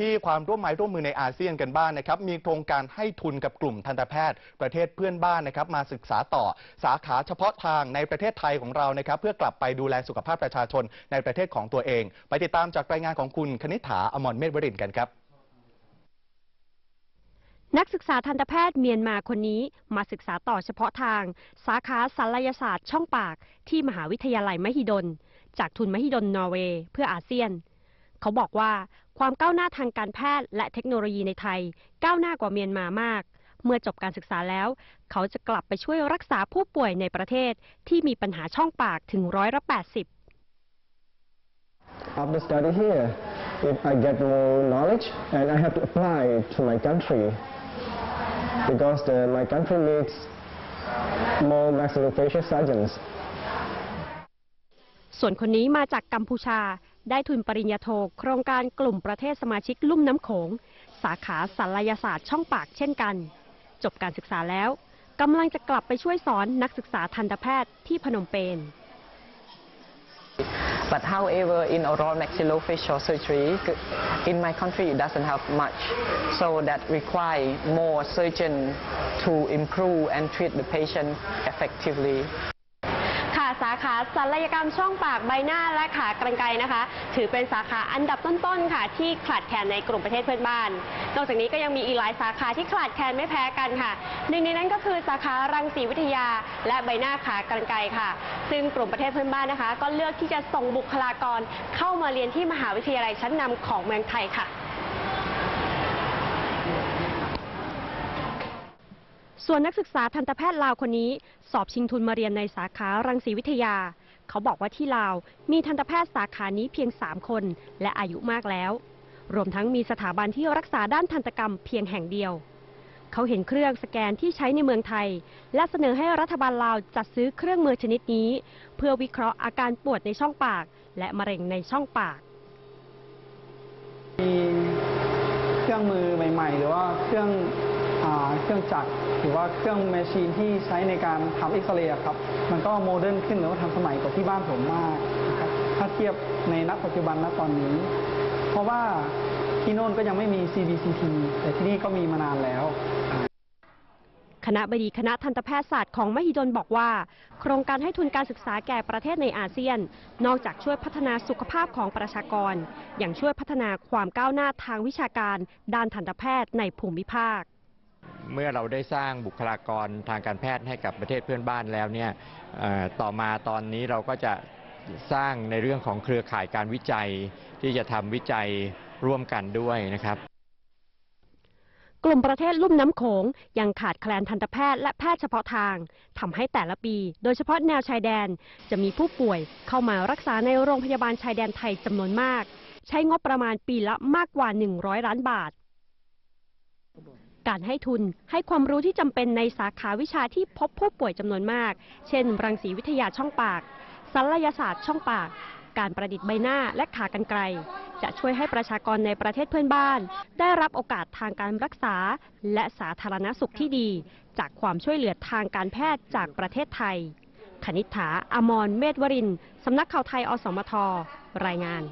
ที่ความร่วมไม้ร่วมมือในอาเซียนกันบ้างนะครับ มีโครงการให้ทุนกับกลุ่มทันตแพทย์ ประเทศเพื่อนบ้านนะครับ มาศึกษาต่อสาขาเฉพาะทางในประเทศไทยของเรานะครับ เพื่อกลับไปดูแลสุขภาพประชาชนในประเทศของตัวเอง ไปติดตามจากรายงานของคุณคณิษฐาอมรเมธวรินกันครับนักศึกษาทันตแพทย์เมียนมาคนนี้มาศึกษาต่อเฉพาะทาง สาขาศัลยศาสตร์ช่องปาก ที่มหาวิทยาลัยมหิดล จากทุนมหิดลนอร์เวย์เพื่ออาเซียน เขาบอกว่าความก้าวหน้าทางการแพทย์และเทคโนโลยีในไทย ก้าวหน้ากว่าเมียนมามาก เมื่อจบการศึกษาแล้ว เขาจะกลับไปช่วยรักษาผู้ป่วยในประเทศที่มีปัญหาช่องปากถึงร้อยละ80 After study here, if I get more knowledge and I have to apply it to my country because the, my country needs more maxillofacial surgeons. ส่วนคนนี้มาจากกัมพูชา ได้ทุนปริญญาโทโครงการกลุ่มประเทศสมาชิกลุ่มน้ำโขง สาขาศัลยศาสตร์ช่องปากเช่นกัน จบการศึกษาแล้วกำลังจะกลับไปช่วยสอนนักศึกษาทันตแพทย์ที่พนมเปญ But however, in oral maxillofacial surgery, in my country it doesn't have much, so that require more surgeon to improve and treat the patient effectively. สาขาศัลยกรรมช่องปากใบหน้าและขากรรไกรนะคะ ถือเป็นสาขาอันดับต้นๆค่ะ ที่ขาดแคลนในกลุ่มประเทศเพื่อนบ้าน นอกจากนี้ก็ยังมีอีกหลายสาขาที่ขาดแคลนไม่แพ้กันค่ะ หนึ่งในนั้นก็คือสาขารังสีวิทยา และใบหน้าขากรรไกรค่ะ ซึ่งกลุ่มประเทศเพื่อนบ้านนะคะ ก็เลือกที่จะส่งบุคลากรเข้ามาเรียนที่มหาวิทยาลัยชั้นนำของเมืองไทยค่ะ ส่วนนักศึกษาทันตแพทย์ลาวคนนี้ สอบชิงทุนมาเรียนในสาขารังสีวิทยา เขาบอกว่าที่ลาว มีทันตแพทย์สาขานี้เพียง 3 คน และอายุมากแล้ว รวมทั้งมีสถาบันที่รักษาด้านทันตกรรมเพียงแห่งเดียว เขาเห็นเครื่องสแกนที่ใช้ในเมืองไทย และเสนอให้รัฐบาลลาวจัดซื้อเครื่องมือชนิดนี้ เพื่อวิเคราะห์อาการปวดในช่องปาก และมะเร็งในช่องปากมีเครื่องมือใหม่ ๆ หรือว่าเครื่องอาเครื่องจักร หรือว่าเครื่องแมชชีนที่ใช้ในการทำเอ็กซเรย์ครับ มันก็โมเดิร์นขึ้นหรือว่าทันสมัยกว่าที่บ้านผมมากนะครับถ้าเทียบในณปัจจุบันณตอนนี้ เพราะว่าที่โน่นก็ยังไม่มี CBCT แต่ที่นี่ก็มีมานานแล้วคณะบดีคณะทันตแพทยศาสตร์ของมหิดลบอกว่า โครงการให้ทุนการศึกษาแก่ประเทศในอาเซียน นอกจากช่วยพัฒนาสุขภาพของประชากร ยังช่วยพัฒนาความก้าวหน้าทางวิชาการ ด้านทันตแพทย์ในภูมิภาค เมื่อเราได้สร้างบุคลากรทางการแพทย์ให้กับประเทศเพื่อนบ้านแล้วเนี่ยต่อมาตอนนี้เราก็จะสร้างในเรื่องของเครือข่ายการวิจัยที่จะทำวิจัยร่วมกันด้วยนะครับ กลุ่มประเทศลุ่มน้ำโขงยังขาดแคลนทันตแพทย์และแพทย์เฉพาะทางทำให้แต่ละปี โดยเฉพาะแนวชายแดน จะมีผู้ป่วยเข้ามารักษาในโรงพยาบาลชายแดนไทยจำนวนมาก ใช้งบประมาณปีละมากกว่า 100 ล้านบาท การให้ทุนให้ความรู้ที่จำเป็นในสาขาวิชาที่พบผู้ป่วยจำนวนมาก เช่น รังสีวิทยาช่องปากศัลยศาสตร์ช่องปาก การประดิษฐ์ใบหน้าและขากรรไกรจะช่วยให้ประชากรในประเทศเพื่อนบ้าน ได้รับโอกาสทางการรักษา และสาธารณสุขที่ดี จากความช่วยเหลือทางการแพทย์จากประเทศไทยคณิษฐาอมร เมธวรินทรสำนักข่าวไทย อสมท รายงาน